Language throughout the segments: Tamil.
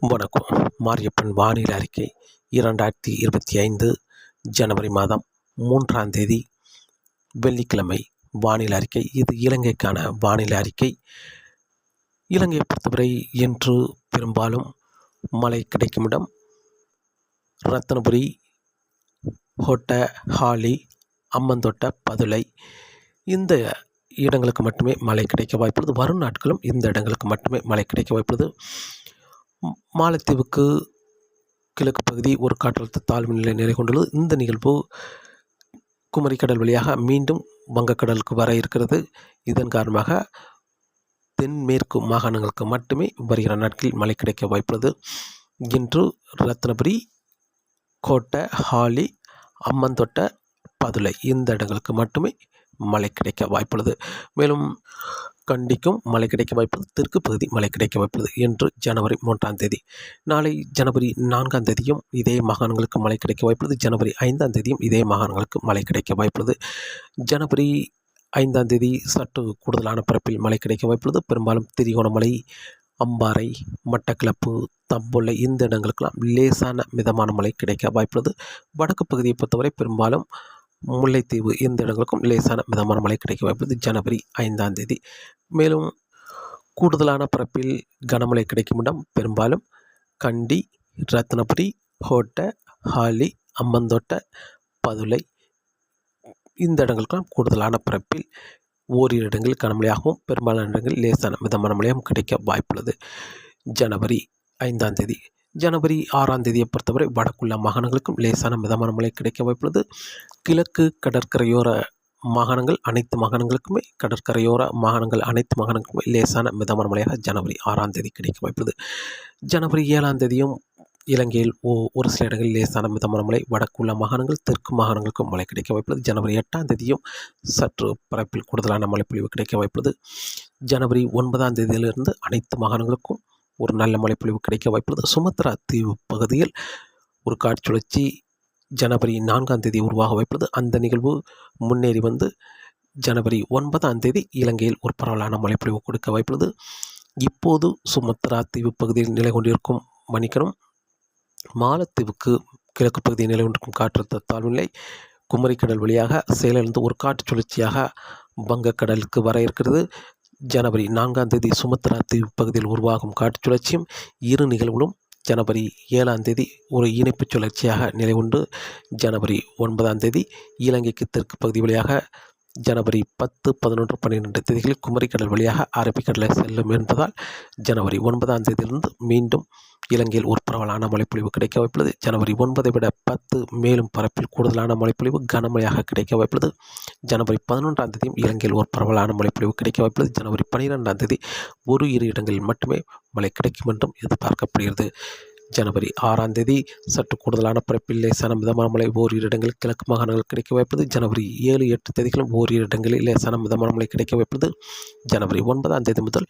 வணக்கம். மாரியப்பன் வானிலை அறிக்கை இரண்டாயிரத்தி இருபத்தி ஐந்து ஜனவரி மாதம் மூன்றாம் தேதி வெள்ளிக்கிழமை. வானிலை அறிக்கை இது இலங்கைக்கான வானிலை அறிக்கை. இலங்கையை பொறுத்தவரை இன்று பெரும்பாலும் மழை கிடைக்கும் இடம் ரத்னபுரி ஹோட்ட ஹாலி அம்மந்தோட்ட பதுளை. இந்த இடங்களுக்கு மட்டுமே மழை கிடைக்க வாய்ப்புள்ளது. வரும் நாட்களும் இந்த இடங்களுக்கு மட்டுமே மழை கிடைக்க வாய்ப்புள்ளது. மாலத்தீவுக்கு கிழக்கு பகுதி ஒரு காற்றழுத்த தாழ்வு நிலை நிலை கொண்டுள்ளது. இந்த நிகழ்வு குமரிக்கடல் வழியாக மீண்டும் வங்கக்கடலுக்கு வர இருக்கிறது. இதன் காரணமாக தென்மேற்கு மாகாணங்களுக்கு மட்டுமே வருகிற நாட்களில் மழை கிடைக்க வாய்ப்புள்ளது. இன்று ரத்னபுரி கோட்டை ஹாலி அம்மந்தோட்டை பதுளை இந்த இடங்களுக்கு மட்டுமே மழை கிடைக்க வாய்ப்புள்ளது. மேலும் கண்டிக்கும் மழை கிடைக்க வாய்ப்புள்ளது தெற்கு பகுதி மழை கிடைக்க வாய்ப்புள்ளது என்று ஜனவரி மூன்றாம் தேதி. நாளை ஜனவரி நான்காம் தேதியும் இதே மாகாணங்களுக்கு மழை கிடைக்க வாய்ப்புள்ளது ஜனவரி ஐந்தாம் தேதியும் இதே மாகாணங்களுக்கு மழை கிடைக்க வாய்ப்புள்ளது ஜனவரி ஐந்தாம் தேதி சற்று கூடுதலான பரப்பில் மழை கிடைக்க வாய்ப்புள்ளது பெரும்பாலும் திரிகோணமலை அம்பாறை மட்டக்கிளப்பு தம்புள்ளை இந்த இடங்களுக்கெல்லாம் லேசான மிதமான மழை கிடைக்க வாய்ப்புள்ளது. வடக்கு பகுதியை பொறுத்தவரை பெரும்பாலும் முல்லைத்தீவு இந்த இடங்களுக்கும் லேசான மிதமான மழை கிடைக்க வாய்ப்புள்ளது. ஜனவரி ஐந்தாம் தேதி. மேலும் கூடுதலான பரப்பில் கனமழை கிடைக்கும் இடம் பெரும்பாலும் கண்டி ரத்னபுரி ஹோட்ட ஹாலி அம்மந்தோட்ட பதுளை இந்த இடங்களுக்கெல்லாம் கூடுதலான பரப்பில் ஓரிரு இடங்களில் கனமழையாகவும் பெரும்பாலான இடங்களில் லேசான மிதமான மழையாகவும் கிடைக்க வாய்ப்புள்ளது. ஜனவரி ஐந்தாம் தேதி. ஜனவரி ஆறாம் தேதியை பொறுத்தவரை வடக்குள்ள மாகாணங்களுக்கும் லேசான மிதமான மழை கிடைக்க வாய்ப்புள்ளது. கிழக்கு கடற்கரையோர மாகாணங்கள் அனைத்து மாகாணங்களுக்குமே கடற்கரையோர மாகாணங்கள் அனைத்து மாகாணங்களுக்குமே லேசான மிதமான மழையாக ஜனவரி ஆறாம் தேதி கிடைக்க வாய்ப்புள்ளது. ஜனவரி ஏழாம் தேதியும் இலங்கையில் ஓ ஒரு சில இடங்களில் லேசான மிதமான மழை வடக்குள்ள மாகாணங்கள் தெற்கு மாகாணங்களுக்கும் மழை கிடைக்க வாய்ப்புள்ளது. ஜனவரி எட்டாம் தேதியும் சற்று பரப்பில் கூடுதலான மழைப்பொழிவு கிடைக்க வாய்ப்புள்ளது. ஜனவரி ஒன்பதாம் தேதியிலிருந்து அனைத்து மாகாணங்களுக்கும் ஒரு நல்ல மழைப்பொழிவு கிடைக்க வாய்ப்புள்ளது. சுமத்ரா தீவு பகுதியில் ஒரு காற்று சுழற்சி ஜனவரி நான்காம் தேதி உருவாக வாய்ப்புள்ளது. அந்த நிகழ்வு முன்னேறி வந்து ஜனவரி ஒன்பதாம் தேதி இலங்கையில் ஒரு பரவலான மழைப்பொழிவு கொடுக்க வாய்ப்புள்ளது. இப்போது சுமத்ரா தீவு பகுதியில் நிலை கொண்டிருக்கும் மணிக்கணும். மாலத்தீவுக்கு கிழக்கு பகுதியில் நிலை கொண்டிருக்கும் காற்றழுத்த தாழ்வுநிலை குமரிக்கடல் வழியாக செயலிழந்து ஒரு காற்று சுழற்சியாக வங்கக்கடலுக்கு வர இருக்கிறது. ஜனவரி நான்காம் தேதி சுமத்ரா தீவு பகுதியில் உருவாகும் காற்று சுழற்சியும் இரு நிகழ்வுகளும் ஜனவரி ஏழாம் தேதி ஒரு இணைப்புச் சுழற்சியாக நிலை கொண்டு ஜனவரி ஒன்பதாம் தேதி இலங்கைக்கு தெற்கு பகுதி வழியாக ஜனவரி பத்து பதினொன்று பன்னிரெண்டு தேதிகளில் குமரிக்கடல் வழியாக அரபிக்கடலை செல்லும் என்பதால் ஜனவரி ஒன்பதாம் தேதியிலிருந்து மீண்டும் இலங்கையில் ஒரு பரவலான மழைப்பொழிவு கிடைக்க வாய்ப்புள்ளது. ஜனவரி ஒன்பதை விட பத்து மேலும் பரப்பில் கூடுதலான மழைப்பொழிவு கனமழையாக கிடைக்க வாய்ப்புள்ளது. ஜனவரி பதினொன்றாம் தேதியும் இலங்கையில் ஒரு பரவலான மழைப்பொழிவு கிடைக்க வாய்ப்புள்ளது. ஜனவரி பன்னிரெண்டாம் தேதி ஒரு இரு இடங்களில் மட்டுமே மழை கிடைக்கும் என்றும் எதிர்பார்க்கப்படுகிறது. ஜனவரி ஆறாம் தேதி சற்று கூடுதலான பரப்பில் லேசான மிதமான மழை ஓரிரு இடங்களில் கிழக்கு மாகாணங்கள் கிடைக்க வாய்ப்பது. ஜனவரி ஏழு எட்டு தேதிகளும் ஓரிரு இடங்களில் லேசான மிதமான மழை கிடைக்க வைப்பது ஜனவரி ஒன்பதாம் தேதி முதல்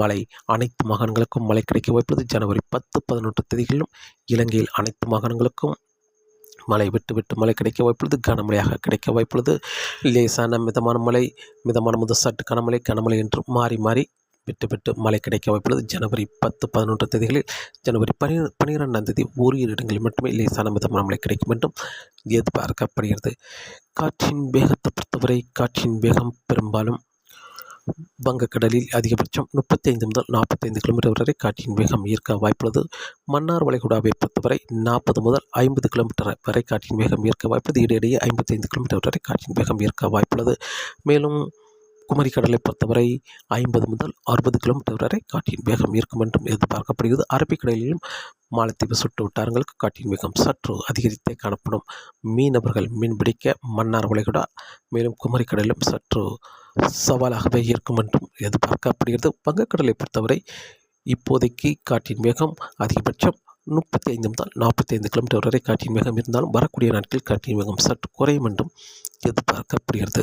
மழை அனைத்து மாகாணங்களுக்கும் மழை கிடைக்க வாய்ப்புள்ளது ஜனவரி பத்து பதினொன்று தேதிகளிலும் இலங்கையில் அனைத்து மாகாணங்களுக்கும் மழை விட்டு விட்டு மழை கிடைக்க வாய்ப்புள்ளது. கனமழையாக கிடைக்க வாய்ப்புள்ளது. லேசான மிதமான மழை மிதமான முதல் சற்று கனமழை கனமழை என்று மாறி மாறி விட்டு விட்டு மழை கிடைக்க வாய்ப்புள்ளது. ஜனவரி பத்து பதினொன்று தேதிகளில் ஜனவரி பனி பனிரெண்டாம் தேதி ஓரிரு இடங்களில் மட்டுமே லேசான மிதமான மழை கிடைக்கும் என்றும் எதிர்பார்க்கப்படுகிறது. காற்றின் வேகத்தை பொறுத்தவரை காற்றின் வேகம் பெரும்பாலும் வங்கக்கடலில் அதிகபட்சம் முப்பத்தைந்து முதல் நாற்பத்தைந்து கிலோமீட்டர் வரை காற்றின் வேகம் ஈர்க்க வாய்ப்புள்ளது. மன்னார் வளைகுடாவை பொறுத்தவரை நாற்பது முதல் ஐம்பது கிலோமீட்டர் வரை காற்றின் வேகம் ஈர்க்க வாய்ப்புள்ளது. இடையிடையே ஐம்பத்தைந்து கிலோமீட்டர் வரை காற்றின் வேகம் ஈர்க்க வாய்ப்புள்ளது. மேலும் குமரி கடலை பொறுத்தவரை ஐம்பது முதல் அறுபது கிலோமீட்டர் வரை காற்றின் வேகம் இருக்கும் என்றும் எதிர்பார்க்கப்படுகிறது. அரபிக்கடலிலும் மாலத்தீவு சுட்டு வட்டாரங்களுக்கு காற்றின் வேகம் சற்று அதிகரித்தே காணப்படும். மீனவர்கள் மீன்பிடிக்க மன்னார் வளைகுடா மேலும் குமரிக்கடலும் சற்று சவாலாகவே இருக்கும் என்றும் எதிர்பார்க்கப்படுகிறது. வங்கக்கடலை பொறுத்தவரை இப்போதைக்கு காற்றின் வேகம் அதிகபட்சம் முப்பத்தி ஐந்து முதல் நாற்பத்தி ஐந்து கிலோமீட்டர் வரை காற்றின் வேகம் இருந்தாலும் வரக்கூடிய நாட்களில் காற்றின் வேகம் சற்று குறையும் என்றும் எதிர்பார்க்கப்படுகிறது.